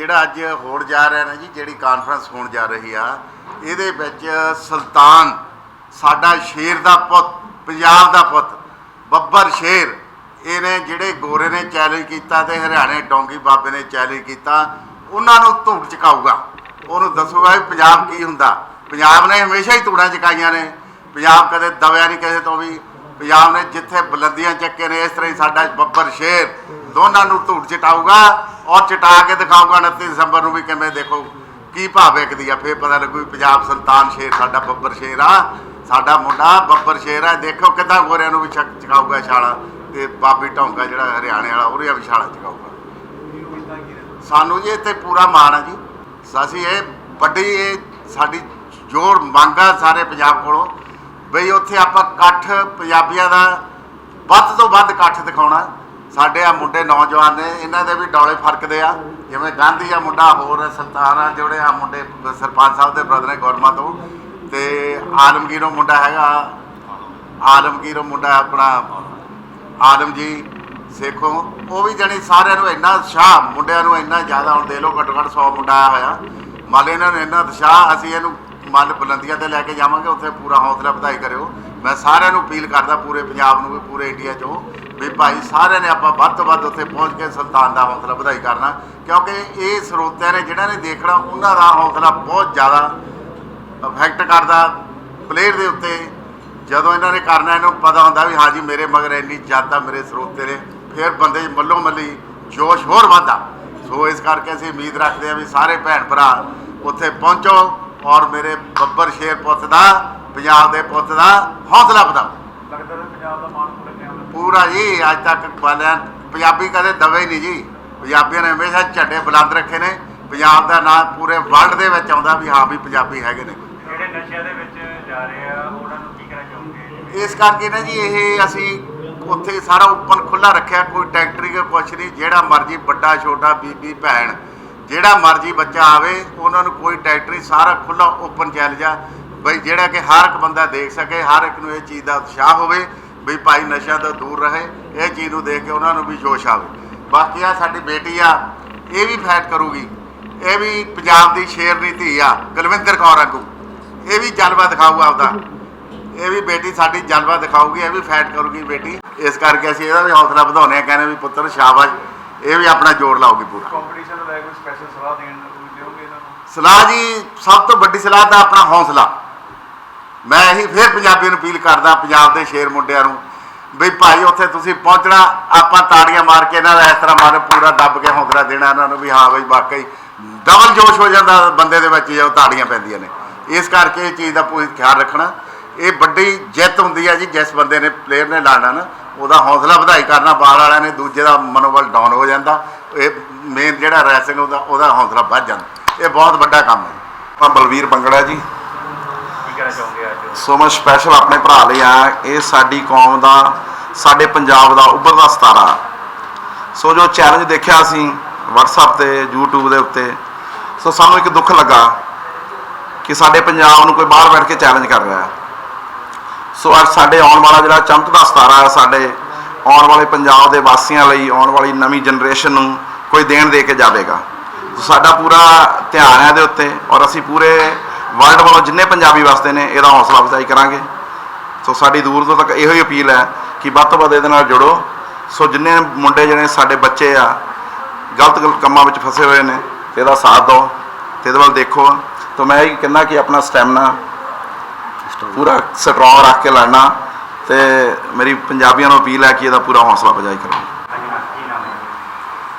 ਜਿਹੜਾ ਅੱਜ ਹੋਣ ਜਾ ਰਿਹਾ ਨਾ ਜੀ, ਜਿਹੜੀ ਕਾਨਫਰੰਸ ਹੋਣ ਜਾ ਰਹੀ ਆ, ਇਹਦੇ ਵਿੱਚ ਸੁਲਤਾਨ, ਸਾਡਾ ਸ਼ੇਰ ਦਾ ਪੁੱਤ, ਪੰਜਾਬ ਦਾ ਪੁੱਤ, ਬੱਬਰ ਸ਼ੇਰ, ਇਹਨੇ ਜਿਹੜੇ ਗੋਰੇ ਨੇ ਚੈਲੰਜ ਕੀਤਾ ਤੇ ਹਰਿਆਣੇ ਡੋਂਗੀ ਬਾਬੇ ਨੇ ਚੈਲੰਜ ਕੀਤਾ, ਉਹਨਾਂ ਨੂੰ ਧੂੜ ਚਕਾਊਗਾ। ਉਹਨੂੰ ਦੱਸੂਗਾ ਵੀ ਪੰਜਾਬ ਕੀ ਹੁੰਦਾ। ਪੰਜਾਬ ਨੇ ਹਮੇਸ਼ਾ ਹੀ ਧੂੜਾਂ ਚਕਾਈਆਂ ਨੇ। ਪੰਜਾਬ ਕਦੇ ਦਬਿਆ ਨਹੀਂ ਕਿਸੇ ਤੋਂ ਵੀ। ਪੰਜਾਬ ਨੇ ਜਿੱਥੇ ਬੁਲੰਦੀਆਂ ਚੱਕੇ ਨੇ, ਇਸ ਤਰ੍ਹਾਂ ਹੀ ਸਾਡਾ ਬੱਬਰ ਸ਼ੇਰ ਦੋਨਾਂ ਨੂੰ ਧੂੜ ਚਟਾਊਗਾ ਔਰ ਚਟਾ ਕੇ ਦਿਖਾਊਗਾ 29 ਦਸੰਬਰ ਨੂੰ ਵੀ ਕਿਵੇਂ ਦੇਖੋ, ਕੀ ਭਾਵ ਵਿਕਦੀ ਆ, ਫੇਰ ਪਤਾ ਲੱਗੂ ਵੀ ਪੰਜਾਬ ਸੁਲਤਾਨ ਸ਼ੇਰ ਸਾਡਾ ਬੱਬਰ ਸ਼ੇਰ ਆ, ਸਾਡਾ ਮੁੰਡਾ ਬੱਬਰ ਸ਼ੇਰ ਆ, ਦੇਖੋ ਕਿੱਦਾਂ ਗੋਰਿਆਂ ਨੂੰ ਵੀ ਛਕ ਚਕਾਊਗਾ ਛਾਲਾ ਤੇ ਬਾਬੀ ਢੌਂਗਾ ਜਿਹੜਾ ਹਰਿਆਣੇ ਵਾਲਾ, ਉਹਦੇ ਵੀ ਛਾਲਾ ਚਕਾਊਗਾ। ਸਾਨੂੰ ਜੀ ਇੱਥੇ ਪੂਰਾ ਮਾਣ ਆ ਜੀ। ਅਸੀਂ ਇਹ ਵੱਡੀ ਇਹ ਸਾਡੀ ਜੋਰ ਮੰਗ ਆ ਸਾਰੇ ਪੰਜਾਬ ਕੋਲੋਂ ਬਈ ਉੱਥੇ ਆਪਾਂ ਇਕੱਠ ਪੰਜਾਬੀਆਂ ਦਾ ਵੱਧ ਤੋਂ ਵੱਧ ਇਕੱਠ ਦਿਖਾਉਣਾ। ਸਾਡੇ ਆ ਮੁੰਡੇ ਨੌਜਵਾਨ ਨੇ, ਇਹਨਾਂ ਦੇ ਵੀ ਡੌਲੇ ਫਰਕਦੇ ਆ। ਜਿਵੇਂ ਗਾਂਧੀ ਆ ਮੁੰਡਾ, ਹੋਰ ਸੁਲਤਾਨ ਜਿਹੜੇ ਆ ਮੁੰਡੇ ਸਰਪੰਚ ਸਾਹਿਬ ਦੇ ਬ੍ਰਦਰ ਨੇ ਗੌਰਮਾ ਤੋਂ। ਤੇ ਆਲਮਗੀਰੋਂ ਮੁੰਡਾ ਹੈਗਾ, ਆਲਮਗੀਰੋਂ ਮੁੰਡਾ ਆਪਣਾ, ਆਲਮ ਜੀ ਸੇਖੋ। ਉਹ ਵੀ ਜਣੀ ਸਾਰਿਆਂ ਨੂੰ ਇੰਨਾ ਉਤਸ਼ਾਹ, ਮੁੰਡਿਆਂ ਨੂੰ ਇੰਨਾ ਜ਼ਿਆਦਾ ਹੁਣ ਦੇ ਲੋ ਘੱਟੋ ਘੱਟ 100 ਮੁੰਡਾ ਆਇਆ ਹੋਇਆ। ਮੰਨ ਲਓ ਇਹਨਾਂ ਨੂੰ ਇੰਨਾ ਉਤਸ਼ਾਹ, ਅਸੀਂ ਇਹਨੂੰ ਮੰਨ ਬੁਲੰਦੀਆਂ ਤੇ ਲੈ ਕੇ ਜਾਵਾਂਗੇ, ਉੱਥੇ ਪੂਰਾ ਹੌਸਲਾ ਵਧਾਈ ਕਰਿਓ। ਮੈਂ ਸਾਰਿਆਂ ਨੂੰ ਅਪੀਲ ਕਰਦਾ ਪੂਰੇ ਪੰਜਾਬ ਨੂੰ ਵੀ, ਪੂਰੇ ਇੰਡੀਆ 'ਚੋਂ, ਵੀ ਭਾਈ ਸਾਰਿਆਂ ਨੇ ਆਪਾਂ ਵੱਧ ਤੋਂ ਵੱਧ ਉੱਥੇ ਪਹੁੰਚ ਕੇ ਸੁਲਤਾਨ ਦਾ ਹੌਸਲਾ ਵਧਾਈ ਕਰਨਾ। ਕਿਉਂਕਿ ਇਹ ਸਰੋਤਿਆਂ ਨੇ ਜਿਨ੍ਹਾਂ ਨੇ ਦੇਖਣਾ, ਉਹਨਾਂ ਦਾ ਹੌਸਲਾ ਬਹੁਤ ਜ਼ਿਆਦਾ ਅਫੈਕਟ ਕਰਦਾ ਪਲੇਅਰ ਦੇ ਉੱਤੇ। ਜਦੋਂ ਇਹਨਾਂ ਨੇ ਕਰਨਾ, ਇਹਨੂੰ ਪਤਾ ਹੁੰਦਾ ਵੀ ਹਾਂਜੀ ਮੇਰੇ ਮਗਰ ਇੰਨੀ ਜਨਤਾ ਮੇਰੇ ਸਰੋਤੇ ਨੇ। ਫਿਰ ਬੰਦੇ ਮੱਲੋ ਮੱਲੀ ਜੋਸ਼ ਹੋਰ ਵਧਦਾ। ਸੋ ਇਸ ਕਰਕੇ ਅਸੀਂ ਉਮੀਦ ਰੱਖਦੇ ਹਾਂ ਵੀ ਸਾਰੇ ਭੈਣ ਭਰਾ ਉੱਥੇ ਪਹੁੰਚੋ। ਔਰ ਮੇਰੇ ਬੱਬਰ ਸ਼ੇਰ ਪੁੱਤ ਦਾ ਪੰਜਾਬ ਦੇ ਪੁੱਤ ਦਾ ਹੌਸਲਾ ਵਧਾਓ। ਲੱਗਦਾ ਤਾਂ ਪੰਜਾਬ ਦਾ ਮਾਣ ਪੂਰਾ ਜੀ ਅੱਜ ਤੱਕ ਵਾਲਿਆਂ ਪੰਜਾਬੀ ਕਦੇ ਦਵੇ ਨਹੀਂ ਜੀ। ਪੰਜਾਬੀਆਂ ਨੇ ਹਮੇਸ਼ਾ ਝੰਡੇ ਬੁਲੰਦ ਰੱਖੇ ਨੇ। ਪੰਜਾਬ ਦਾ ਨਾਂ ਪੂਰੇ ਵਰਲਡ ਦੇ ਵਿੱਚ ਆਉਂਦਾ ਵੀ ਹਾਂ ਵੀ ਪੰਜਾਬੀ ਹੈਗੇ ਨੇ। ਜਿਹੜੇ ਨਸ਼ਿਆਂ ਦੇ ਵਿੱਚ ਜਾ ਰਹੇ ਆ ਉਹਨਾਂ ਨੂੰ ਕੀ ਕਹਿਣਾ ਚਾਹੋਗੇ? ਇਸ ਕਰਕੇ ਨਾ ਜੀ ਇਹ ਅਸੀਂ ਉੱਥੇ ਸਾਰਾ ਓਪਨ ਖੁੱਲਾ ਰੱਖਿਆ ਕੋਈ ਟੈਕਟਰੀ ਦਾ ਕੁਛ ਨਹੀਂ ਜਿਹੜਾ ਮਰਜ਼ੀ ਵੱਡਾ ਛੋਟਾ ਬੀਬੀ ਭੈਣ ਜਿਹੜਾ ਮਰਜ਼ੀ ਬੱਚਾ ਆਵੇ, ਉਹਨਾਂ ਨੂੰ ਕੋਈ ਟੈਕਟਰੀ ਸਾਰਾ ਖੁੱਲਾ ਓਪਨ ਚੈਲੰਜ ਆ ਬਈ ਜਿਹੜਾ ਕਿ ਹਰ ਇੱਕ ਬੰਦਾ ਦੇਖ ਸਕੇ, ਹਰ ਇੱਕ ਨੂੰ ਇਹ ਚੀਜ਼ ਦਾ ਉਤਸ਼ਾਹ ਹੋਵੇ, ਬਈ ਭਾਈ ਨਸ਼ਿਆਂ ਤੋਂ ਦੂਰ ਰਹੇ, ਇਹ ਚੀਜ਼ ਨੂੰ ਦੇਖ ਕੇ ਉਹਨਾਂ ਨੂੰ ਵੀ ਜੋਸ਼ ਆਵੇ। ਬਾਕੀ ਆ ਸਾਡੀ ਬੇਟੀ ਆ, ਇਹ ਵੀ ਫੈਟ ਕਰੂਗੀ। ਇਹ ਵੀ ਪੰਜਾਬ ਦੀ ਸ਼ੇਰਨੀ ਧੀ ਆ, ਕੁਲਵਿੰਦਰ ਕੌਰ ਵਾਂਗੂ। ਇਹ ਵੀ ਜਲਵਾ ਦਿਖਾਊਗਾ ਆਪਦਾ। ਇਹ ਵੀ ਬੇਟੀ ਸਾਡੀ ਜਲਵਾ ਦਿਖਾਊਗੀ, ਇਹ ਵੀ ਫੈਟ ਕਰੂਗੀ ਬੇਟੀ। ਇਸ ਕਰਕੇ ਅਸੀਂ ਇਹਦਾ ਵੀ ਹੌਸਲਾ ਵਧਾਉਂਦੇ ਆ ਕਹਿੰਦੇ ਵੀ ਪੁੱਤਰ ਸ਼ਾਬਾਸ਼। ਇਹ ਵੀ ਆਪਣਾ ਜੋਰ ਲਾਊਗੀ ਪੂਰਾ। ਕੰਪੀਟੀਸ਼ਨ ਕੇ ਕੋਈ ਸਪੈਸ਼ਲ ਸਲਾਹ ਦੇਣ ਨੂੰ ਦਿਓਗੇ ਇਹਨਾਂ ਨੂੰ? ਸਲਾਹ ਜੀ ਸਭ ਤੋਂ ਵੱਡੀ ਸਲਾਹ ਤਾਂ ਆਪਣਾ ਹੌਸਲਾ। ਮੈਂ ਇਹੀ ਫਿਰ ਪੰਜਾਬੀਆਂ ਨੂੰ ਅਪੀਲ ਕਰਦਾ ਪੰਜਾਬ ਦੇ ਸ਼ੇਰ ਮੁੰਡਿਆਂ ਨੂੰ ਵੀ ਭਾਈ ਉੱਥੇ ਤੁਸੀਂ ਪਹੁੰਚਣਾ ਆਪਾਂ ਤਾੜੀਆਂ ਮਾਰ ਕੇ ਇਹਨਾਂ ਦਾ ਇਸ ਤਰ੍ਹਾਂ ਮਾਰ ਪੂਰਾ ਦੱਬ ਕੇ ਹੌਸਲਾ ਦੇਣਾ ਇਹਨਾਂ ਨੂੰ ਵੀ ਹਾਂ ਬਈ ਵਾਕਈ ਡਬਲ ਜੋਸ਼ ਹੋ ਜਾਂਦਾ ਬੰਦੇ ਦੇ ਵਿੱਚ ਜਦੋਂ ਤਾੜੀਆਂ ਪੈਂਦੀਆਂ ਨੇ। ਇਸ ਕਰਕੇ ਇਹ ਚੀਜ਼ ਦਾ ਪੂਰੀ ਖਿਆਲ ਰੱਖਣਾ। ਇਹ ਵੱਡੀ ਜਿੱਤ ਹੁੰਦੀ ਹੈ ਜੀ ਜਿਸ ਬੰਦੇ ਨੇ ਪਲੇਅਰ ਨੇ ਲਾਣਾ ਨਾ ਉਹਦਾ ਹੌਸਲਾ ਵਧਾਈ ਕਰਨਾ ਬਾਲ ਵਾਲਿਆਂ ਨੇ ਦੂਜੇ ਦਾ ਮਨੋਬਲ ਡਾਊਨ ਹੋ ਜਾਂਦਾ। ਇਹ ਮੇਨ ਜਿਹੜਾ ਰੈਸਲਿੰਗ ਉਹਦਾ ਉਹਦਾ ਹੌਸਲਾ ਵੱਧ ਜਾਂਦਾ। ਇਹ ਬਹੁਤ ਵੱਡਾ ਕੰਮ ਹੈ। ਮੈਂ ਬਲਵੀਰ ਬੰਗੜਾ ਜੀ। ਕੀ ਕਹਿਣਾ ਚਾਹੋਗੇ ਅੱਜ? ਸੋ ਮੈਂ ਸਪੈਸ਼ਲ ਆਪਣੇ ਭਰਾ ਲਈ ਆਇਆ ਇਹ ਸਾਡੀ ਕੌਮ ਦਾ ਸਾਡੇ ਪੰਜਾਬ ਦਾ ਉੱਭਰਦਾ ਸਤਾਰਾ। ਸੋ ਜੋ ਚੈਲੰਜ ਦੇਖਿਆ ਅਸੀਂ WhatsApp ਤੇ YouTube ਦੇ ਉੱਤੇ ਸੋ ਸਾਨੂੰ ਇੱਕ ਦੁੱਖ ਲੱਗਾ ਕਿ ਸਾਡੇ ਪੰਜਾਬ ਨੂੰ ਕੋਈ ਬਾਹਰ ਬੈਠ ਕੇ ਚੈਲੰਜ ਕਰ ਰਿਹਾ। ਹੈ ਸੋ ਅੱਜ ਸਾਡੇ ਆਉਣ ਵਾਲਾ ਜਿਹੜਾ ਚਮਕਦਾ ਸਤਾਰਾ ਹੈ, ਸਾਡੇ ਆਉਣ ਵਾਲੇ ਪੰਜਾਬ ਦੇ ਵਾਸੀਆਂ ਲਈ, ਆਉਣ ਵਾਲੀ ਨਵੀਂ ਜਨਰੇਸ਼ਨ ਨੂੰ ਕੋਈ ਦੇਣ ਦੇ ਕੇ ਜਾਵੇਗਾ। ਸੋ ਸਾਡਾ ਪੂਰਾ ਧਿਆਨ ਹੈ ਇਹਦੇ ਉੱਤੇ ਔਰ ਅਸੀਂ ਪੂਰੇ ਵਰਲਡ ਵੱਲੋਂ ਜਿੰਨੇ ਪੰਜਾਬੀ ਵਸਦੇ ਨੇ, ਇਹਦਾ ਹੌਸਲਾ ਅਫਜ਼ਾਈ ਕਰਾਂਗੇ। ਸੋ ਸਾਡੀ ਦੂਰ ਤੋਂ ਤੱਕ ਇਹੋ ਹੀ ਅਪੀਲ ਹੈ ਕਿ ਵੱਧ ਤੋਂ ਵੱਧ ਇਹਦੇ ਨਾਲ ਜੁੜੋ। ਸੋ ਜਿੰਨੇ ਮੁੰਡੇ ਜਿਹੜੇ ਸਾਡੇ ਬੱਚੇ ਆ, ਗਲਤ ਗਲਤ ਕੰਮਾਂ ਵਿੱਚ ਫਸੇ ਹੋਏ ਨੇ, ਤੇ ਇਹਦਾ ਸਾਥ ਦਿਓ, ਤੇ ਇਹਦੇ ਵੱਲ ਦੇਖੋ। ਤਾਂ ਮੈਂ ਇਹ ਕਹਿੰਦਾ ਕਿ ਆਪਣਾ ਸਟੈਮਨਾ ਪੂਰਾ ਸਟਰੋਂਗ ਰੱਖ ਕੇ ਲੜਨਾ ਤੇ ਮੇਰੀ ਪੰਜਾਬੀਆਂ ਨੂੰ ਅਪੀਲ ਹੈ ਕਿ ਇਹਦਾ ਪੂਰਾ ਹੌਸਲਾ ਅਫਜ਼ਾਈ ਕਰੋ।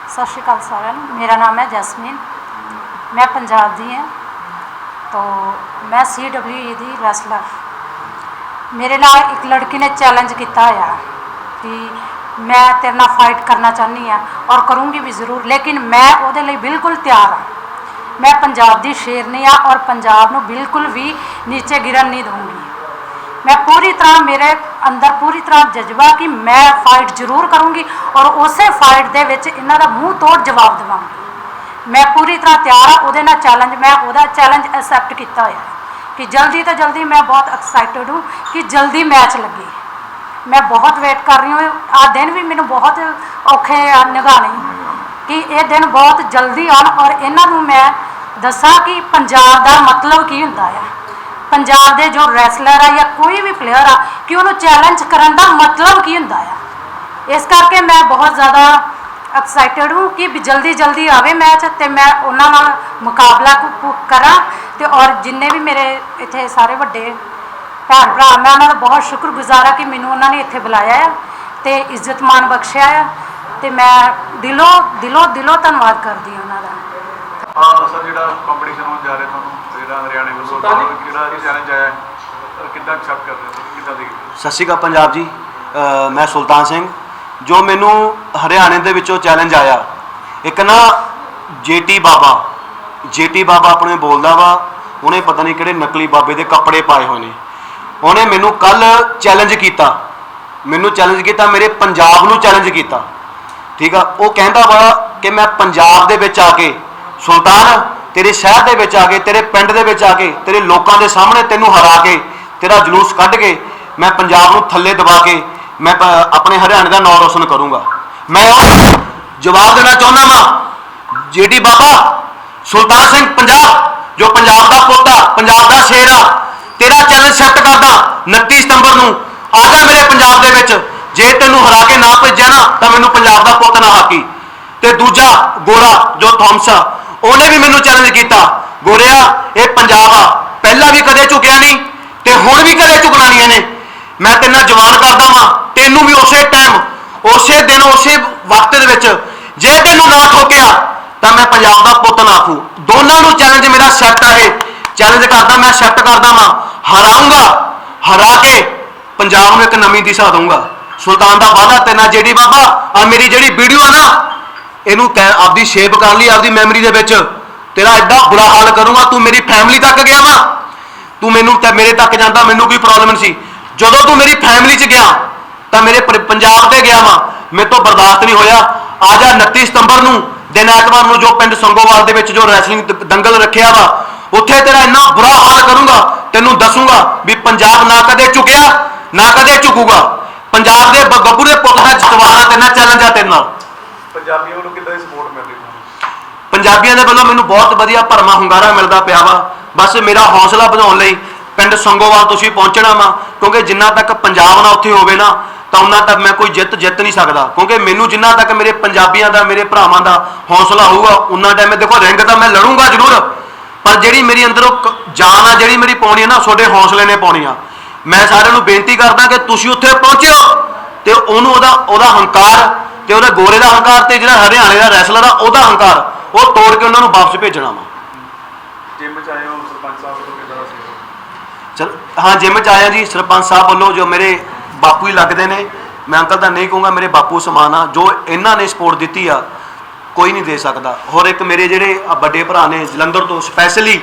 ਸਤਿ ਸ਼੍ਰੀ ਅਕਾਲ ਸਾਰਿਆਂ ਨੂੰ। ਮੇਰਾ ਨਾਮ ਹੈ ਜੈਸਮੀਨ। ਮੈਂ ਪੰਜਾਬ ਦੀ ਹਾਂ। ਤੋ ਮੈਂ ਸੀ ਡਬਲਯੂ ਦੀ ਰੈਸਲਰ। ਮੇਰੇ ਨਾਲ ਇੱਕ ਲੜਕੀ ਨੇ ਚੈਲੰਜ ਕੀਤਾ ਹੋਇਆ ਕਿ ਮੈਂ ਤੇਰੇ ਨਾਲ ਫਾਈਟ ਕਰਨਾ ਚਾਹੁੰਦੀ ਹਾਂ ਔਰ ਕਰੂੰਗੀ ਵੀ ਜ਼ਰੂਰ, ਲੇਕਿਨ ਮੈਂ ਉਹਦੇ ਲਈ ਬਿਲਕੁਲ ਤਿਆਰ ਹਾਂ। ਮੈਂ ਪੰਜਾਬ ਦੀ ਸ਼ੇਰਨੀ ਆ ਔਰ ਪੰਜਾਬ ਨੂੰ ਬਿਲਕੁਲ ਵੀ ਨੀਚੇ ਗਿਰਨ ਨਹੀਂ ਦਊਂਗੀ। ਮੈਂ ਪੂਰੀ ਤਰ੍ਹਾਂ ਮੇਰੇ ਅੰਦਰ ਪੂਰੀ ਤਰ੍ਹਾਂ ਜਜ਼ਬਾ ਕਿ ਮੈਂ ਫਾਈਟ ਜ਼ਰੂਰ ਕਰੂੰਗੀ ਔਰ ਉਸੇ ਫਾਈਟ ਦੇ ਵਿੱਚ ਇਹਨਾਂ ਦਾ ਮੂੰਹ ਤੋੜ ਜਵਾਬ ਦੇਵਾਂਗੀ। ਮੈਂ ਪੂਰੀ ਤਰ੍ਹਾਂ ਤਿਆਰ ਆ ਉਹਦੇ ਨਾਲ ਚੈਲੰਜ ਮੈਂ ਉਹਦਾ ਚੈਲੰਜ ਐਕਸੈਪਟ ਕੀਤਾ ਹੋਇਆ ਕਿ ਜਲਦੀ ਤੋਂ ਜਲਦੀ ਮੈਂ ਬਹੁਤ ਐਕਸਾਈਟਡ ਹੂੰ ਕਿ ਜਲਦੀ ਮੈਚ ਲੱਗੇ। ਮੈਂ ਬਹੁਤ ਵੇਟ ਕਰ ਰਹੀ ਹਾਂ ਆ ਦਿਨ ਵੀ ਮੈਨੂੰ ਬਹੁਤ ਔਖੇ ਆ ਨਿਗਾਣੇ ਕਿ ਇਹ ਦਿਨ ਬਹੁਤ ਜਲਦੀ ਆਉਣ ਔਰ ਇਹਨਾਂ ਨੂੰ ਮੈਂ ਦੱਸਾਂ ਕਿ ਪੰਜਾਬ ਦਾ ਮਤਲਬ ਕੀ ਹੁੰਦਾ ਆ। ਪੰਜਾਬ ਦੇ ਜੋ ਰੈਸਲਰ ਆ ਜਾਂ ਕੋਈ ਵੀ ਪਲੇਅਰ ਆ ਕਿ ਉਹਨੂੰ ਚੈਲੰਜ ਕਰਨ ਦਾ ਮਤਲਬ ਕੀ ਹੁੰਦਾ ਆ। ਇਸ ਕਰਕੇ ਮੈਂ ਬਹੁਤ ਜ਼ਿਆਦਾ ਐਕਸਾਈਟਡ ਹੂੰ ਕਿ ਵੀ ਜਲਦੀ ਜਲਦੀ ਆਵੇ ਮੈਚ ਤੇ ਮੈਂ ਉਹਨਾਂ ਨਾਲ ਮੁਕਾਬਲਾ ਕਰਾਂ ਤੇ ਔਰ ਜਿੰਨੇ ਵੀ ਮੇਰੇ ਇੱਥੇ ਸਾਰੇ ਵੱਡੇ ਭੈਣ ਭਰਾ, ਮੈਂ ਉਹਨਾਂ ਦਾ ਬਹੁਤ ਸ਼ੁਕਰਗੁਜ਼ਾਰ ਆ ਕਿ ਮੈਨੂੰ ਉਹਨਾਂ ਨੇ ਇੱਥੇ ਬੁਲਾਇਆ ਆ ਤੇ ਇੱਜ਼ਤ ਮਾਨ ਬਖਸ਼ਿਆ ਆ। ਤੇ ਮੈਂ ਦਿਲੋਂ ਦਿਲੋਂ ਦਿਲੋਂ ਧੰਨਵਾਦ ਕਰਦੀ ਹਾਂ ਉਹਨਾਂ ਦਾ। ਹਾਂ ਸਰ ਜਿਹੜਾ ਕੰਪੀਟੀਸ਼ਨ ਹੋਣ ਜਾ ਰਿਹਾ ਤੁਹਾਨੂੰ ਜਿਹੜਾ ਹਰਿਆਣੇ ਵੱਲੋਂ ਜਿਹੜਾ ਇਹ ਚੈਲੰਜ ਆਇਆ ਹੈ, ਤਾਂ ਕਿੱਦਾਂ ਐਕਸੈਪਟ ਕਰਦੇ ਹੋ ਤੁਸੀਂ? ਕਿੱਦਾਂ ਦੇਖਦੇ ਹੋ? ਸਤਿ ਸ਼੍ਰੀ ਅਕਾਲ ਪੰਜਾਬ ਜੀ। ਮੈਂ ਸੁਲਤਾਨ ਸਿੰਘ। ਜੋ ਮੈਨੂੰ ਹਰਿਆਣੇ ਦੇ ਵਿੱਚੋਂ ਚੈਲੰਜ ਆਇਆ ਇੱਕ ਨਾ ਜੇਟੀ ਬਾਬਾ ਜੇਟੀ ਬਾਬਾ ਆਪਣੇ ਬੋਲਦਾ ਵਾ ਉਹਨੇ ਪਤਾ ਨਹੀਂ ਕਿਹੜੇ ਨਕਲੀ ਬਾਬੇ ਦੇ ਕੱਪੜੇ ਪਾਏ ਹੋਏ ਨੇ। ਉਹਨੇ ਮੈਨੂੰ ਕੱਲ ਚੈਲੰਜ ਕੀਤਾ। ਮੈਨੂੰ ਚੈਲੰਜ ਕੀਤਾ ਮੇਰੇ ਪੰਜਾਬ ਨੂੰ ਚੈਲੰਜ ਕੀਤਾ। ਠੀਕ ਆ? ਉਹ ਕਹਿੰਦਾ ਵਾ ਕਿ ਮੈਂ ਪੰਜਾਬ ਦੇ ਵਿੱਚ ਆ ਕੇ, ਸੁਲਤਾਨ, ਤੇਰੇ ਸ਼ਹਿਰ ਦੇ ਵਿੱਚ ਆ ਕੇ, ਤੇਰੇ ਪਿੰਡ ਦੇ ਵਿੱਚ ਆ ਕੇ, ਤੇਰੇ ਲੋਕਾਂ ਦੇ ਸਾਹਮਣੇ ਤੈਨੂੰ ਹਰਾ ਕੇ, ਤੇਰਾ ਜਲੂਸ ਕੱਢ ਕੇ, ਮੈਂ ਪੰਜਾਬ ਨੂੰ ਥੱਲੇ ਦਬਾ ਕੇ, ਮੈਂ ਆਪਣੇ ਹਰਿਆਣੇ ਦਾ ਨਾਂ ਰੋਸ਼ਨ ਕਰੂੰਗਾ। ਮੈਂ ਉਹ ਜਵਾਬ ਦੇਣਾ ਚਾਹੁੰਦਾ ਵਾਂ, ਜੀਡੀ ਬਾਬਾ ਸੁਲਤਾਨ ਸਿੰਘ ਪੰਜਾਬ, ਜੋ ਪੰਜਾਬ ਦਾ ਪੁੱਤ ਆ, ਪੰਜਾਬ ਦਾ ਸ਼ੇਰ ਆ, ਤੇਰਾ ਚੈਨਲ ਸੈੱਟ ਕਰਦਾ 29 ਸਤੰਬਰ ਨੂੰ ਆ ਜਾ ਮੇਰੇ ਪੰਜਾਬ ਦੇ ਵਿੱਚ। ਜੇ ਤੈਨੂੰ ਹਰਾ ਕੇ ਨਾ ਭੇਜਿਆ ਨਾ, ਤਾਂ ਮੈਨੂੰ ਪੰਜਾਬ ਦਾ ਪੁੱਤ ਨਾ ਹਾਕੀ। ਤੇ ਦੂਜਾ ਗੋਰਾ, ਜੋ ਥੌਮਸ ਆ, ਉਹਨੇ ਵੀ ਮੈਨੂੰ ਚੈਲੰਜ ਕੀਤਾ। ਗੋਰਿਆ, ਇਹ ਪੰਜਾਬ ਆ, ਪਹਿਲਾਂ ਵੀ ਕਦੇ ਝੁਕਿਆ ਨਹੀਂ, ਤੇ ਹੁਣ ਵੀ ਕਦੇ ਝੁਕਣਾ ਨਹੀਂ ਇਹਨੇ। ਮੈਂ ਤੇਰੇ ਜਵਾਨ ਕਰਦਾ ਵਾਂ, ਤੈਨੂੰ ਵੀ ਉਸੇ ਟਾਈਮ ਉਸੇ ਦਿਨ, ਉਸੇ ਵਕਤ ਦੇ ਵਿੱਚ, ਜੇ ਤੈਨੂੰ ਨਾ ਠੋਕਿਆ, ਤਾਂ ਮੈਂ ਪੰਜਾਬ ਦਾ ਪੁੱਤ ਨਾ ਆਖੂ। ਦੋਨਾਂ ਨੂੰ ਚੈਲੰਜ ਮੇਰਾ ਸੈੱਟ ਆ ਇਹ। ਚੈਲੰਜ ਕਰਦਾ, ਮੈਂ ਸੈੱਟ ਕਰਦਾ ਵਾਂ। ਹਰਾਉਂਗਾ, ਹਰਾ ਕੇ ਪੰਜਾਬ ਨੂੰ ਇੱਕ ਨਵੀਂ ਦਿਸ਼ਾ ਦਊਂਗਾ। ਸੁਲਤਾਨ ਦਾ ਵਾਅਦਾ ਤੇ ਨਾਲ ਜਿਹੜੀ ਬਾਬਾ ਆ ਮੇਰੀ ਜਿਹੜੀ ਵੀਡੀਓ ਆ ਨਾ, ਇਹਨੂੰ ਕਹਿ ਆਪਦੀ ਸ਼ੇਪ ਕਰ ਲਈ, ਆਪਦੀ ਮੈਮਰੀ ਦੇ ਵਿੱਚ। ਤੇਰਾ ਐਡਾ ਬੁਰਾ ਹਾਲ ਕਰੂੰਗਾ, ਤੂੰ ਮੇਰੀ ਫੈਮਿਲੀ ਤੱਕ ਗਿਆ ਵਾ। ਤੂੰ ਮੈਨੂੰ ਤੇ ਮੇਰੇ ਤੱਕ ਜਾਂਦਾ, ਮੈਨੂੰ ਕੋਈ ਪ੍ਰੋਬਲਮ ਨਹੀਂ ਸੀ। ਜਦੋਂ ਤੂੰ ਮੇਰੀ ਫੈਮਿਲੀ 'ਚ ਗਿਆ, ਤਾਂ ਮੇਰੇ ਪੰਜਾਬ ਤੇ ਗਿਆ ਵਾ। ਮੇਰੇ ਤੋਂ ਬਰਦਾਸ਼ਤ ਨਹੀਂ ਹੋਇਆ। ਆ ਜਾ 29 ਸਤੰਬਰ ਨੂੰ, ਦਿਨ ਐਤਵਾਰ ਨੂੰ ਜੋ ਪਿੰਡ ਸੰਗੋਵਾਲ ਦੇ ਵਿੱਚ ਜੋ ਰੈਸਲਿੰਗ ਦੰਗਲ ਰੱਖਿਆ ਵਾ, ਉੱਥੇ ਤੇਰਾ ਇੰਨਾ ਬੁਰਾ ਹਾਲ ਕਰੂੰਗਾ, ਤੈਨੂੰ ਦੱਸੂਗਾ ਵੀ ਪੰਜਾਬ ਨਾ ਕਦੇ ਝੁਕਿਆ, ਨਾ ਕਦੇ ਝੁਕੂਗਾ। ਪੰਜਾਬ ਦੇ ਬ- ਗੱਭਰੂ ਦੇ ਪੁੱਤ ਦਾ ਜਤਵਾਰਾ ਤੇ ਨਾ ਚੈਲੰਜ ਆ ਤੇਰੇ ਨਾਲ। ਪੰਜਾਬੀਆਂ ਵੱਲੋਂ ਕਿੱਦਾਂ ਦੀ ਸਪੋਰਟ ਮਿਲ ਰਹੀ ਤੁਹਾਨੂੰ? ਪੰਜਾਬੀਆਂ ਦੇ ਵੱਲੋਂ ਮੈਨੂੰ ਬਹੁਤ ਵਧੀਆ ਭਰਮਾ ਹੁੰਗਾਰਾ ਮਿਲਦਾ ਪਿਆ ਵਾ। ਬਸ ਮੇਰਾ ਹੌਸਲਾ ਵਧਾਉਣ ਲਈ ਪਿੰਡ ਸੰਗੋਵਾਲ ਤੁਸੀਂ ਪਹੁੰਚਣਾ ਵਾ। ਕਿਉਂਕਿ ਜਿੰਨਾ ਤੱਕ ਪੰਜਾਬ ਨਾ ਉੱਥੇ ਹੋਵੇ ਨਾ ਤਾਂ ਉਹਨਾਂ ਤੱਕ ਮੈਂ ਕੋਈ ਜਿੱਤ ਜਿੱਤ ਨਹੀਂ ਸਕਦਾ। ਕਿਉਂਕਿ ਮੈਨੂੰ ਜਿੰਨਾ ਤੱਕ ਮੇਰੇ ਪੰਜਾਬੀਆਂ ਦਾ ਮੇਰੇ ਭਰਾਵਾਂ ਦਾ ਹੌਸਲਾ ਹੋਊਗਾ ਉਹਨਾਂ ਟਾਈਮ ਦੇਖੋ ਰਿੰਗ ਤਾਂ ਮੈਂ ਲੜੂੰਗਾ ਜ਼ਰੂਰ। ਪਰ ਜਿਹੜੀ ਮੇਰੀ ਅੰਦਰੋਂ ਕ- ਜਾਨ ਆ ਜਿਹੜੀ ਮੇਰੀ ਪਾਉਣੀ ਆ ਨਾ ਤੁਹਾਡੇ ਹੌਸਲੇ ਨੇ ਪਾਉਣੀ ਆ। ਮੈਂ ਸਾਰਿਆਂ ਨੂੰ ਬੇਨਤੀ ਕਰਦਾ ਕਿ ਤੁਸੀਂ ਉੱਥੇ ਪਹੁੰਚਿਓ ਤੇ ਉਹਨੂੰ ਉਹਦਾ ਉਹਦਾ ਹੰਕਾਰ ਤੇ ਉਹਦੇ ਗੋਰੇ ਦਾ ਹੰਕਾਰ ਤੇ ਜਿਹੜਾ ਹਰਿਆਣੇ ਦਾ ਰੈਸਲਰ ਆ ਉਹਦਾ ਹੰਕਾਰ ਉਹ ਤੋੜ ਕੇ ਉਹਨਾਂ ਨੂੰ ਵਾਪਸ ਭੇਜਣਾ ਵਾ। ਜਿਮ ਚ ਆਏ ਹੋ ਸਰਪੰਚ ਸਾਹਿਬ ਵੱਲੋਂ ਕਿੱਦਾਂ ਚਲ ਹਾਂ ਜਿਮ ਚ ਆਇਆ ਜੀ ਸਰਪੰਚ ਸਾਹਿਬ ਵੱਲੋਂ ਜੋ ਮੇਰੇ ਬਾਪੂ ਹੀ ਲੱਗਦੇ ਨੇ ਮੈਂ ਅੰਕਲ ਤਾਂ ਨਹੀਂ ਕਹੂੰਗਾ ਮੇਰੇ ਬਾਪੂ ਸਮਾਨ ਆ ਜੋ ਇਹਨਾਂ ਨੇ ਸਪੋਰਟ ਦਿੱਤੀ ਆ ਕੋਈ ਨਹੀਂ ਦੇ ਸਕਦਾ। ਹੋਰ ਇੱਕ ਮੇਰੇ ਜਿਹੜੇ ਵੱਡੇ ਭਰਾ ਨੇ ਜਲੰਧਰ ਤੋਂ ਸਪੈਸ਼ਲੀ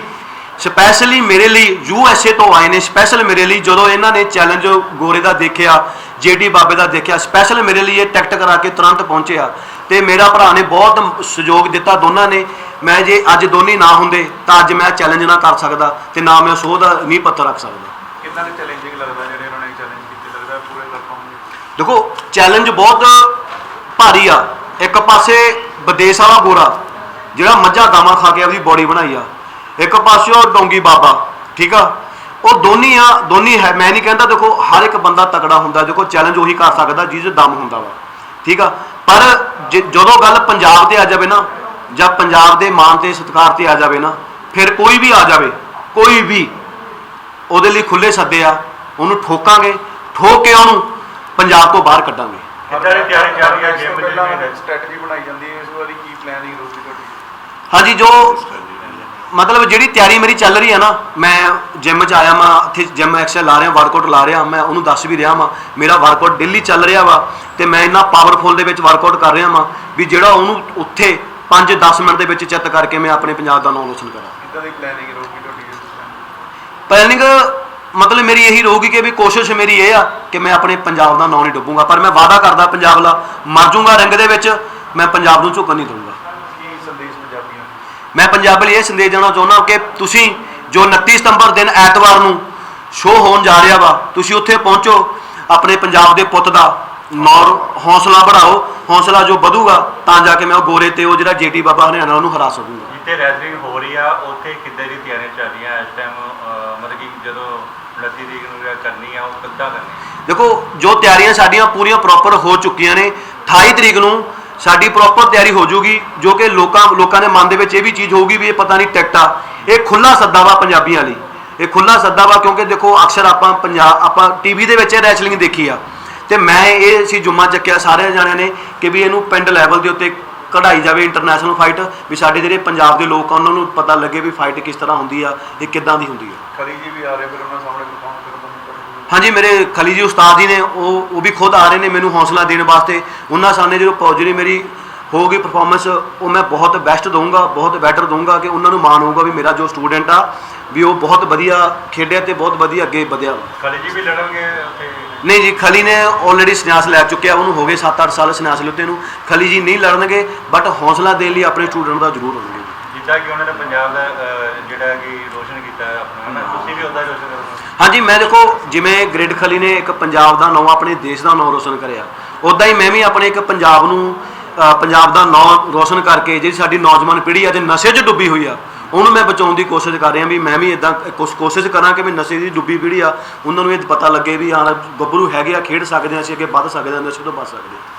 ਸਪੈਸ਼ਲੀ ਮੇਰੇ ਲਈ ਯੂ ਐਸ ਏ ਤੋਂ ਆਏ ਨੇ ਸਪੈਸ਼ਲ ਮੇਰੇ ਲਈ ਜਦੋਂ ਇਹਨਾਂ ਨੇ ਚੈਲੰਜ ਗੋਰੇ ਦਾ ਦੇਖਿਆ ਜੇਡੀ ਬਾਬੇ ਦਾ ਦੇਖਿਆ ਸਪੈਸ਼ਲ ਮੇਰੇ ਲਈ ਇਹ ਟਿਕਟ ਕਰਾ ਕੇ ਤੁਰੰਤ ਪਹੁੰਚਿਆ ਤੇ ਮੇਰਾ ਭਰਾ ਨੇ ਬਹੁਤ ਸਹਿਯੋਗ ਦਿੱਤਾ ਦੋਨਾਂ ਨੇ। ਮੈਂ ਜੇ ਅੱਜ ਦੋਨੇ ਨਾ ਹੁੰਦੇ ਤਾਂ ਅੱਜ ਮੈਂ ਚੈਲੰਜ ਨਾ ਕਰ ਸਕਦਾ ਤੇ ਨਾ ਮੈਂ ਸੋਹ ਦਾ ਨੀਂਹ ਪੱਥਰ ਰੱਖ ਸਕਦਾ। ਕਿੰਨਾ ਕੁ ਚੈਲੰਜਿੰਗ ਲੱਗਦਾ ਜਿਹੜੇ ਉਹਨਾਂ ਨੇ ਚੈਲੰਜ ਕੀਤੇ? ਲੱਗਦਾ ਪੂਰੇ ਪਾਉਂਗੇ ਦੇਖੋ ਚੈਲੰਜ ਬਹੁਤ ਭਾਰੀ ਆ। ਇੱਕ ਪਾਸੇ ਵਿਦੇਸ਼ ਵਾਲਾ ਗੋਰਾ ਜਿਹੜਾ ਮੱਝਾਂ ਗਾਵਾਂ ਖਾ ਕੇ ਆਪਦੀ ਬੋਡੀ ਬਣਾਈ ਆ। ਇੱਕ ਪਾਸੇ ਉਹ ਡੋਂਗੀ ਬਾਬਾ ਠੀਕ ਆ? ਉਹ ਦੋਨੀ ਆ ਦੋਨੀ ਹੈ ਮੈਂ ਨਹੀਂ ਕਹਿੰਦਾ ਦੇਖੋ ਹਰ ਇੱਕ ਬੰਦਾ ਤਕੜਾ ਹੁੰਦਾ ਦੇਖੋ ਚੈਲੰਜ ਉਹੀ ਕਰ ਸਕਦਾ ਜਿਸ 'ਚ ਦਮ ਹੁੰਦਾ ਵਾ ਠੀਕ ਆ? ਪਰ ਜੇ- ਜਦੋਂ ਗੱਲ ਪੰਜਾਬ ਤੇ ਆ ਜਾਵੇ ਨਾ ਜਾਂ ਪੰਜਾਬ ਦੇ ਮਾਣ ਤੇ ਸਤਿਕਾਰ ਤੇ ਆ ਜਾਵੇ ਨਾ ਫਿਰ ਕੋਈ ਵੀ ਆ ਜਾਵੇ ਕੋਈ ਵੀ ਉਹਦੇ ਲਈ ਖੁੱਲੇ ਸੱਦੇ ਆ ਉਹਨੂੰ ਠੋਕਾਂਗੇ ਠੋਕ ਕੇ ਉਹਨੂੰ ਪੰਜਾਬ ਤੋਂ ਬਾਹਰ ਕੱਢਾਂਗੇ। ਕਿੱਦਾਂ ਦੀ ਤਿਆਰੀ ਚੱਲ ਰਹੀ ਹੈ ਜਿਮ ਚ ਪਹਿਲਾਂ ਜਿਹੜੀ ਸਟ੍ਰੈਟਜੀ ਬਣਾਈ ਜਾਂਦੀ ਹੈ ਇਸ ਵਾਰੀ ਕੀ ਪਲਾਨਿੰਗ ਰਹੂਗੀ ਤੁਹਾਡੀ? ਹਾਂਜੀ ਜੋ ਮਤਲਬ ਜਿਹੜੀ ਤਿਆਰੀ ਮੇਰੀ ਚੱਲ ਰਹੀ ਹੈ ਨਾ ਮੈਂ ਜਿਮ 'ਚ ਆਇਆ ਮੈਂ ਇੱਥੇ ਜਿਮ ਐਕਸਲ ਲਾ ਰਿਹਾ ਵਰਕਆਊਟ ਲਾ ਰਿਹਾ ਮੈਂ ਉਹਨੂੰ ਦੱਸ ਵੀ ਰਿਹਾ ਵਾਂ ਮੇਰਾ ਵਰਕਆਊਟ ਡੇਲੀ ਚੱਲ ਰਿਹਾ ਵਾ ਤੇ ਮੈਂ ਇੰਨਾ ਪਾਵਰਫੁਲ ਦੇ ਵਿੱਚ ਵਰਕਆਊਟ ਕਰ ਰਿਹਾ ਵਾਂ ਵੀ ਜਿਹੜਾ ਉਹਨੂੰ ਉੱਥੇ 5-10 ਮਿੰਟ ਦੇ ਵਿੱਚ ਚਿੱਤ ਕਰਕੇ ਮੈਂ ਆਪਣੇ ਪੰਜਾਬ ਦਾ ਨਾਮ ਰੋਸ਼ਨ ਕਰਾਂ ਕਿੱਦਾਂ ਦੀ ਪਲਾਨਿੰਗ ਰਹੂਗੀ ਤੁਹਾਡੀ ਇਸ time? ਪਲੈਨਿੰਗ ਮਤਲਬ ਮੇਰੀ ਇਹੀ ਰਹੂਗੀ ਕਿ ਵੀ ਕੋਸ਼ਿਸ਼ ਮੇਰੀ ਇਹ ਆ ਕਿ ਮੈਂ ਆਪਣੇ ਪੰਜਾਬ ਦਾ ਨਾਂ ਨਹੀਂ ਡੁੱਬੂਗਾ ਪਰ ਮੈਂ ਵਾਅਦਾ ਕਰਦਾ ਪੰਜਾਬ ਦਾ ਮਰ ਜਾਊਂਗਾ ਰਿੰਗ ਦੇ ਵਿੱਚ ਮੈਂ ਪੰਜਾਬ ਨੂੰ ਝੁਕਣ ਨਹੀਂ ਦਊਂਗਾ ਕੀ ਸੰਦੇਸ਼ ਪੰਜਾਬੀਆਂ ਨੂੰ ਮੈਂ ਪੰਜਾਬ ਲਈ ਇਹ ਸੰਦੇਸ਼ ਦੇਣਾ ਚਾਹੁੰਦਾ ਕਿ ਤੁਸੀਂ ਜੋ 29 ਸਤੰਬਰ ਦਿਨ ਐਤਵਾਰ ਨੂੰ ਸ਼ੋਅ ਹੋਣ ਜਾ ਰਿਹਾ ਵਾ ਤੁਸੀਂ ਉੱਥੇ ਪਹੁੰਚੋ ਆਪਣੇ ਪੰਜਾਬ ਦੇ ਪੁੱਤ ਦਾ ਨੌਰ ਹੌਸਲਾ ਵਧਾਓ ਹੌਸਲਾ ਜੋ ਵਧੂਗਾ ਤਾਂ ਜਾ ਕੇ ਮੈਂ ਉਹ ਗੋਰੇ ਤੇ ਉਹ ਜਿਹੜਾ ਜੀਟੀ ਬਾਬਾ ਹਰਿਆਣਾ ਉਹਨੂੰ ਹਰਾ ਸਕੂਗਾ। ਜਿੱਥੇ ਰੈਸਲਿੰਗ ਹੋ ਰਹੀ ਆ ਉੱਥੇ ਕਿੱਦਾਂ ਦੀ ਤਿਆਰੀਆਂ ਚੱਲ ਰਹੀਆਂ ਇਸ ਟਾਈਮ ਮਤਲਬ ਕਿ ਜਦੋਂ 29 ਤਰੀਕ ਨੂੰ ਜਿਹੜਾ ਕਰਨੀ ਆ ਉਹ ਕਿੱਦਾਂ ਕਰਨੀ ਦੇਖੋ ਜੋ ਤਿਆਰੀਆਂ ਸਾਡੀਆਂ ਪੂਰੀਆਂ ਪ੍ਰੋਪਰ ਹੋ ਚੁੱਕੀਆਂ ਨੇ 28 ਤਰੀਕ ਨੂੰ ਸਾਡੀ ਪ੍ਰੋਪਰ ਤਿਆਰੀ ਹੋ ਜਾਊਗੀ, ਜੋ ਕਿ ਲੋਕਾਂ ਲੋਕਾਂ ਦੇ ਮਨ ਦੇ ਵਿੱਚ ਇਹ ਵੀ ਚੀਜ਼ ਹੋਊਗੀ ਵੀ ਇਹ ਪਤਾ ਨਹੀਂ ਟਿਕਟ ਆ। ਇਹ ਖੁੱਲਾ ਸੱਦਾ ਵਾ ਪੰਜਾਬੀਆਂ ਲਈ। ਇਹ ਖੁੱਲਾ ਸੱਦਾ ਵਾ ਕਿਉਂਕਿ ਦੇਖੋ, ਅਕਸਰ ਆਪਾਂ ਪੰਜਾਬ ਆਪਾਂ ਟੀਵੀ ਦੇ ਵਿੱਚ ਰੈਸਲਿੰਗ ਦੇਖੀ ਆ। ਤੇ ਮੈਂ ਇਹ ਸੀ ਜੁਮਾ ਚੱਕਿਆ ਸਾਰੇ ਜਾਣਿਆਂ ਨੇ ਕਿ ਵੀ ਇਹਨੂੰ ਪਿੰਡ ਲੈਵਲ ਦੇ ਉੱਤੇ ਕਢਾਈ ਜਾਵੇ ਇੰਟਰਨੈਸ਼ਨਲ ਫਾਈਟ ਵੀ ਸਾਡੇ ਜਿਹੜੇ ਪੰਜਾਬ ਦੇ ਲੋਕ ਆ, ਉਹਨਾਂ ਨੂੰ ਪਤਾ ਲੱਗੇ ਵੀ ਫਾਈਟ ਕਿਸ ਤਰ੍ਹਾਂ ਹੁੰਦੀ ਆ, ਇਹ ਕਿੱਦਾਂ ਦੀ ਹੁੰਦੀ ਆ। ਖਲੀ ਜੀ ਵੀ ਆ ਰਹੇ ਫਿਰ ਉਹਨਾਂ ਹਾਂਜੀ ਮੇਰੇ ਖਲੀ ਜੀ ਉਸਤਾਦ ਜੀ ਨੇ ਉਹ ਉਹ ਵੀ ਖੁਦ ਆ ਰਹੇ ਨੇ ਮੈਨੂੰ ਹੌਸਲਾ ਦੇਣ ਵਾਸਤੇ। ਉਹਨਾਂ ਸਾਹਮਣੇ ਜਦੋਂ ਪ- ਜਿਹੜੀ ਮੇਰੀ ਹੋਊਗੀ ਪਰਫਾਰਮੈਂਸ ਉਹ ਮੈਂ ਬਹੁਤ ਬੈਸਟ ਦਊਂਗਾ ਬਹੁਤ ਬੈਟਰ ਦਊਂਗਾ ਕਿ ਉਹਨਾਂ ਨੂੰ ਮਾਣ ਹੋਊਗਾ ਵੀ ਮੇਰਾ ਜੋ ਸਟੂਡੈਂਟ ਆ ਵੀ ਉਹ ਬਹੁਤ ਵਧੀਆ ਖੇਡਿਆ ਤੇ ਬਹੁਤ ਵਧੀਆ ਅੱਗੇ ਵਧਿਆ। ਖਲੀ ਜੀ ਵੀ ਲੜਨਗੇ ਉੱਥੇ? ਨਹੀਂ ਜੀ ਖਲੀ ਨੇ ਆਲਰੇਡੀ ਸੰਨਿਆਸ ਲੈ ਚੁੱਕਿਆ ਉਹਨੂੰ ਹੋ ਗਏ 7-8 ਸਾਲ ਸੰਨਿਆਸ ਲਿੱਤੇ ਨੂੰ। ਖਲੀ ਜੀ ਨਹੀਂ ਲੜਨਗੇ ਬਟ ਹੌਸਲਾ ਦੇਣ ਲਈ ਆਪਣੇ ਸਟੂਡੈਂਟ ਦਾ ਜ਼ਰੂਰ ਹੋਣਗੇ। ਜਿੱਦਾਂ ਕਿ ਉਹਨਾਂ ਨੇ ਪੰਜਾਬ ਦਾ ਜਿਹੜਾ ਕਿ ਰੋਸ਼ਨ ਕੀਤਾ ਆਪਣਾ ਤੁਸੀਂ ਵੀ ਉਹਦਾ ਰੋਸ਼ਨ ਹਾਂਜੀ, ਮੈਂ ਦੇਖੋ, ਜਿਵੇਂ ਗ੍ਰੇਡ ਖਲੀ ਨੇ ਇੱਕ ਪੰਜਾਬ ਦਾ ਨਾਂ, ਆਪਣੇ ਦੇਸ਼ ਦਾ ਨਾਂ ਰੋਸ਼ਨ ਕਰਿਆ। ਉਦਾਂ ਹੀ ਮੈਂ ਵੀ ਆਪਣੇ ਇੱਕ ਪੰਜਾਬ ਨੂੰ ਪੰਜਾਬ ਦਾ ਨਾਂ ਰੋਸ਼ਨ ਕਰਕੇ, ਜਿਹੜੀ ਸਾਡੀ ਨੌਜਵਾਨ ਪੀੜ੍ਹੀ ਅੱਜ ਨਸ਼ੇ 'ਚ ਡੁੱਬੀ ਹੋਈ ਆ, ਉਹਨੂੰ ਮੈਂ ਬਚਾਉਣ ਦੀ ਕੋਸ਼ਿਸ਼ ਕਰ ਰਿਹਾ ਵੀ ਮੈਂ ਵੀ ਇਦਾਂ ਕੋਸ਼ਿਸ਼ ਕਰਾਂ ਕਿ ਵੀ ਨਸ਼ੇ ਦੀ ਡੁੱਬੀ ਪੀੜ੍ਹੀ ਆ, ਉਹਨਾਂ ਨੂੰ ਇਹ ਪਤਾ ਲੱਗੇ ਵੀ ਹਾਂ ਗੱਭਰੂ ਹੈਗੇ ਆ, ਖੇਡ ਸਕਦੇ ਆ, ਅਸੀਂ ਅੱਗੇ ਵੱਧ ਸਕਦੇ ਆ, ਨਸ਼ੇ ਤੋਂ ਬਚ ਸਕਦੇ ਆ।